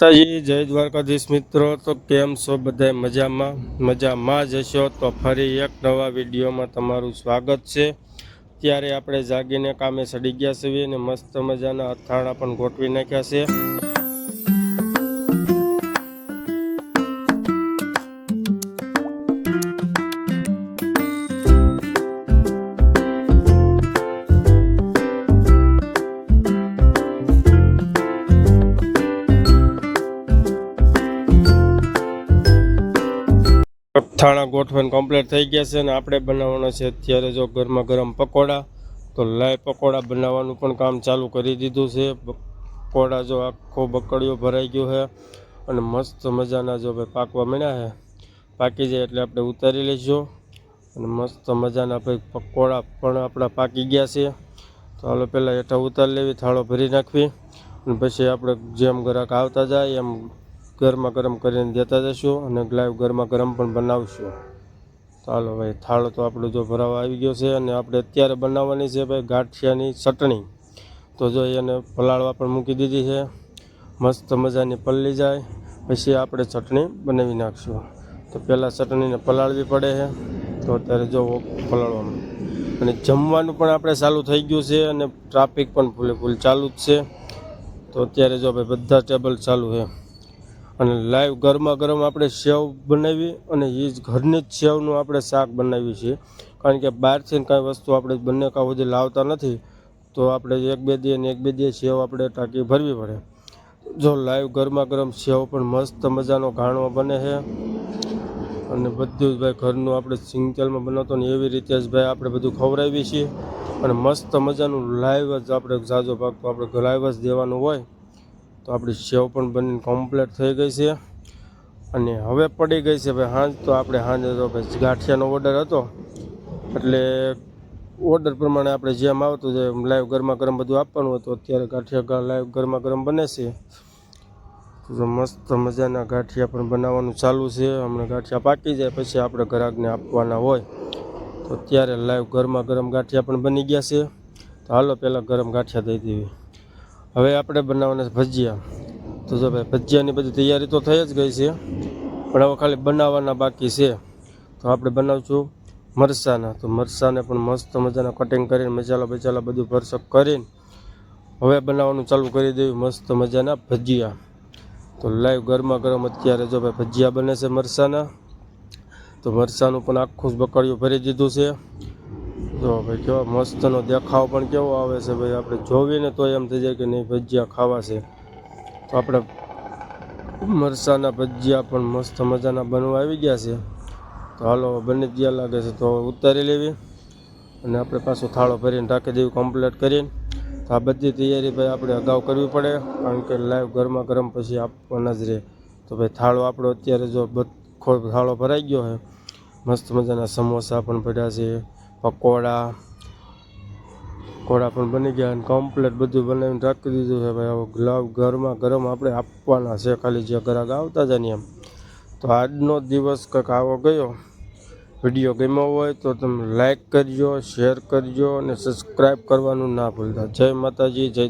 માતાજી, જય દ્વારકાધીશ મિત્રો. તો કેમ છો બધા? મજામાં? મજામાં જ હશો? તો ફરી એક નવા વિડીયોમાં તમારું સ્વાગત છે. ત્યારે આપણે જાગીને કામે સડી ગયા છીએ અને મસ્ત મજાના અથાણા પણ ગોઠવી નાખ્યા છે. અથાણા ગોઠવણ કમ્પ્લીટ થઈ ગયા છે અને આપણે બનાવવાના છે અત્યારે જો ગરમા ગરમ પકોડા, તો લાઈ પકોડા બનાવવાનું પણ કામ ચાલુ કરી દીધું છે. પકોડા જો આખો બકડીઓ ભરાઈ ગયો છે અને મસ્ત મજાના જો ભાઈ પાકવા મળ્યા છે. પાકી જાય એટલે આપણે ઉતારી લઈશું અને મસ્ત મજાના ભાઈ પકોડા પણ આપણા પાકી ગયા છે. તો હાલો પહેલાં હેઠા ઉતારી લેવી, થાળો ભરી નાખવી અને પછી આપણે જેમ ગ્રાહક આવતા જાય એમ ગરમા ગરમ કરીને દેતા જશો અને લાઈવ ગરમા ગરમ પણ બનાવશું. ચાલો ભાઈ, થાળો તો આપણો જો ભરાવા આવી ગયો છે અને આપણે અત્યારે બનાવવાની છે ભાઈ ગાંઠિયાની ચટણી. તો જો એને પલાળવા પણ મૂકી દીધી છે. મસ્ત મજાની પલળી જાય. પછી આપણે ચટણી બનાવી નાખશું. તો પહેલાં ચટણીને પલાળવી પડે છે. તો અત્યારે જો પલાળવાનું. અને જમવાનું પણ આપણે ચાલુ થઈ ગયું છે અને ટ્રાફિક પણ ફૂલે ફૂલ ચાલુ જ છે. તો અત્યારે જો ભાઈ બધા ટેબલ ચાલુ છે. અને લાઈવ ગરમા ગરમ આપણે સેવ બનાવી અને એ જ ઘરની જ સેવનું આપણે શાક બનાવીએ છીએ. કારણ કે બહારથી કાંઈ વસ્તુ આપણે બંને કાં સુધી લાવતા નથી, તો આપણે એક બે દી અને એક બે દી સેવ આપણે ટાંકી ભરવી પડે. જો લાઈવ ગરમા ગરમ સેવ પણ મસ્ત મજાનો ઘાણો બને છે. અને બધું જ ભાઈ ઘરનું આપણે સિંગતેલમાં બનાવતો ને એવી રીતે જ ભાઈ આપણે બધું ખવડાવીએ છીએ. અને મસ્ત મજાનું લાઈવ જ આપણે ઝાઝો ભાગ તો આપણે લાઈવ જ દેવાનું હોય. તો આપણી સેવ પણ બનીને કમ્પ્લીટ થઈ ગઈ છે. અને હવે પડી ગઈ છે ભાઈ હાંજ, તો આપણે હાંજે તો ભાઈ ગાંઠિયાનો ઓર્ડર હતો. એટલે ઓર્ડર પ્રમાણે આપણે જેમ આવતું છે લાઈવ ગરમા ગરમ બધું આપવાનું હતું. અત્યારે ગાંઠિયા લાઈવ ગરમા ગરમ બને છે. તો મસ્ત મજાના ગાંઠિયા પણ બનાવવાનું ચાલુ છે. હમણાં ગાંઠિયા પાકી જાય, પછી આપણે ગ્રાહકને આપવાના હોય. તો અત્યારે લાઈવ ગરમા ગરમ ગાંઠિયા પણ બની ગયા છે. તો હાલો પહેલાં ગરમ ગાંઠિયા દઈ દેવી. હવે આપણે બનાવવાના છે ભજીયા. તો જો ભાઈ, ભજીયાની બધી તૈયારી તો થઈ જ ગઈ છે, પણ હવે ખાલી બનાવવાના બાકી છે. તો આપણે બનાવશું મરસાના તો મરસાને પણ મસ્ત મજાના કટિંગ કરીને મસાલા બચાલા બધું ભરસક કરીને હવે બનાવવાનું ચાલુ કરી દેવું મસ્ત મજાના ભજીયા. તો લાઈવ ગરમા ગરમ અત્યારે જો ભાઈ ભજીયા બને છે મરસાના તો મરસાનું પણ આખું જ બકડીયું ભરી દીધું છે. જો ભાઈ કેવો મસ્તનો દેખાવ પણ કેવો આવે છે ભાઈ? આપણે જોવીને તો એમ થઈ જાય કે નહીં, ભજીયા ખાવા છે. તો આપણે મરસાના ભજીયા પણ મસ્ત મજાના બનવા આવી ગયા છે. તો હાલો, બની ગયા લાગે છે. તો ઉતારી લેવી અને આપણે પાછો થાળો ભરીને રાખી દેવી કમ્પ્લીટ કરીને. તો આ બધી તૈયારી ભાઈ આપણે અગાઉ કરવી પડે, કારણ કે લાઈવ ગરમા ગરમ પછી આપવાના જ રહે. તો ભાઈ થાળો આપણો અત્યારે જો બખો થાળો ભરાઈ ગયો છે. મસ્ત મજાના સમોસા પણ પડ્યા છે. પકોડા. પકોડા પણ બની ગયા અને કમ્પ્લેટ બધું બનાવીને રાખી દીધું છે ભાઈ. હવે ગ્લાવ ગરમા ગરમ આપણે આપવાના છે ખાલી જે ગ્રાહક આવતા જાય ને એમ. તો આજનો દિવસ કંઈક આવો ગયો. વીડિયો ગમ્યો હોય તો તમે લાઈક કરજો શેર કરજો અને સબસ્ક્રાઈબ કરવાનું ના ભૂલતા. જય માતાજી, જય